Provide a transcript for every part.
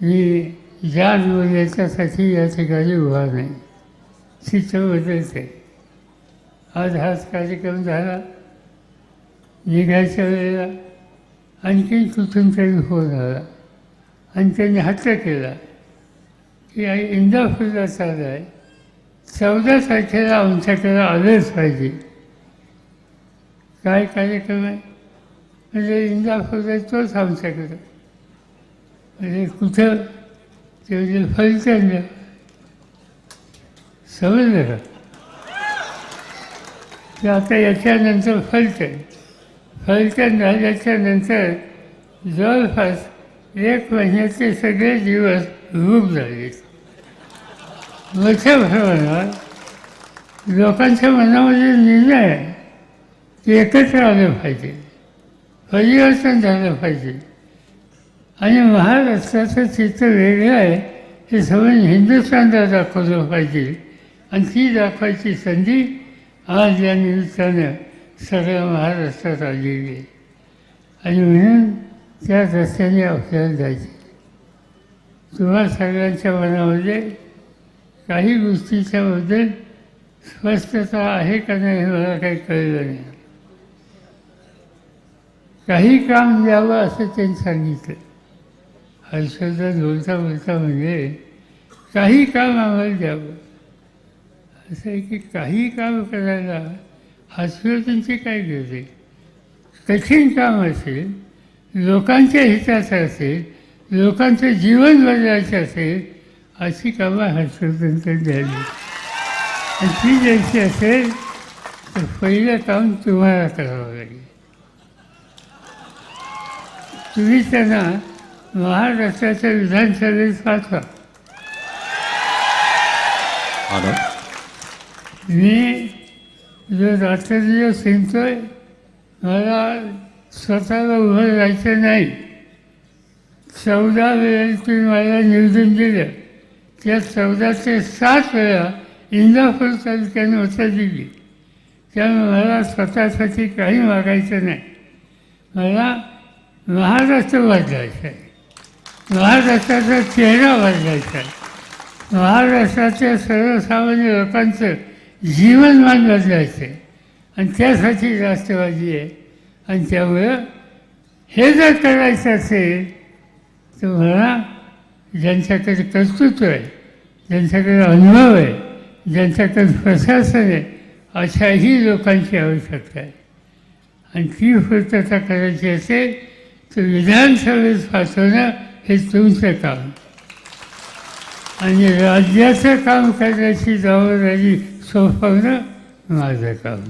मी जान याच्यासाठी या ठिकाणी उभा नाही चित्र बदलते आज हाच कार्यक्रम झाला. निघायच्या वेळेला आणखीन कुठून तरी फोन आला आणि त्यांनी हट्ट केला की आई इंदापूरला चालू आहे चौदा तारखेला आमच्याकडे आलंच पाहिजे. काय कार्यक्रम आहे? म्हणजे इंदापूरला तोच आमच्याकडं. म्हणजे कुठं? ते म्हणजे फलटणला समजलं ते आता याच्यानंतर फलटण फलटण झाल्याच्यानंतर जवळपास एक महिन्याचे सगळे दिवस रूप झाले. मोठ्या प्रमाणात लोकांच्या मनामध्ये निर्णय आहे. की एकत्र आलं पाहिजे. परिवर्तन झालं पाहिजे. आणि महाराष्ट्राचं चित्र वेगळं आहे. हे सगळं हिंदुस्थानला दाखवलं पाहिजे. आणि ती दाखवायची संधी आज या निमित्तानं सगळ्या महाराष्ट्रात आलेली आहे. आणि म्हणून त्या रस्त्याने आपल्याला जायचे तुम्हा सगळ्यांच्या मनामध्ये काही गोष्टीच्याबद्दल स्पष्टता आहे का नाही हे मला काही कळलं नाही. काही काम द्यावं असं त्यांनी सांगितलं. हर्षवर्धन बोलता बोलता म्हणजे काही काम आम्हाला द्यावं. असं आहे की काही काम करायला हर्षवर्धनची काय गरज आहे? कठीण काम असेल लोकांच्या हिताचं असेल लोकांचं जीवन बदलायचं असेल अशी कामं हर्षवर्धनकडे द्यावी. आणि ती द्यायची असेल तर पहिलं काम तुम्हाला करावं लागेल. तुम्ही त्यांना महाराष्ट्राच्या विधानसभेत पाठवा मी जो रात्रदिवस हिंडतोय मला स्वतःला उभं राहायचं नाही. चौदा तुम्ही मला निवडून दिलं. त्या चौदा ते सात वेळा इंदापूर तालुक्याने उत्तर दिली त्यामुळे मला स्वतःसाठी काही मागायचं नाही. मला महाराष्ट्र बदलायचा आहे. महाराष्ट्राचा चेहरा बदलायचा आहे. महाराष्ट्राच्या सर्वसामान्य लोकांचं जीवनमान बदलायचं आहे. आणि त्यासाठी राष्ट्रवादी आहे. आणि त्यामुळं हे जर करायचं असेल तर मला ज्यांच्याकडे कर्तृत्व आहे ज्यांच्याकडे अनुभव आहे ज्यांच्याकडे प्रशासन आहे अशाही लोकांची आवश्यकता आहे. आणि ती पूर्तता करायची असेल तर विधानसभेत पाठवणं हे तुमचं काम. आणि राज्याचं काम करण्याची जबाबदारी सोपवणं माझं काम.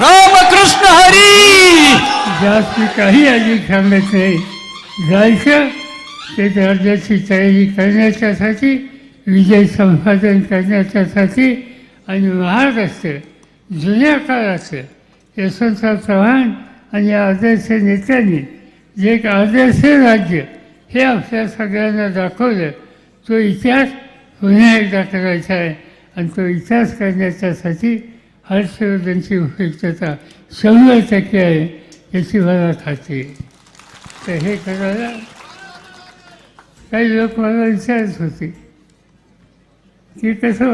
रामकृष्ण हरी! जास्त काही अधिक सांगत नाही. जायचं ते राज्याची तयारी करण्याच्यासाठी विजय संपादन करण्याच्यासाठी आणि महाराष्ट्र जुन्या काळाचं यशवंतराव चव्हाण आणि आदर्श नेत्यांनी जे एक आदर्श राज्य हे आपल्या सगळ्यांना दाखवलं. तो इतिहास पुन्हा एकदा करायचा आहे. आणि तो इतिहास करण्याच्यासाठी हर्षवर्धनची उपयुक्तता शंभर टक्के आहे याची मला खात्री तर हे करायला काही लोक मला विचारत होते की कसं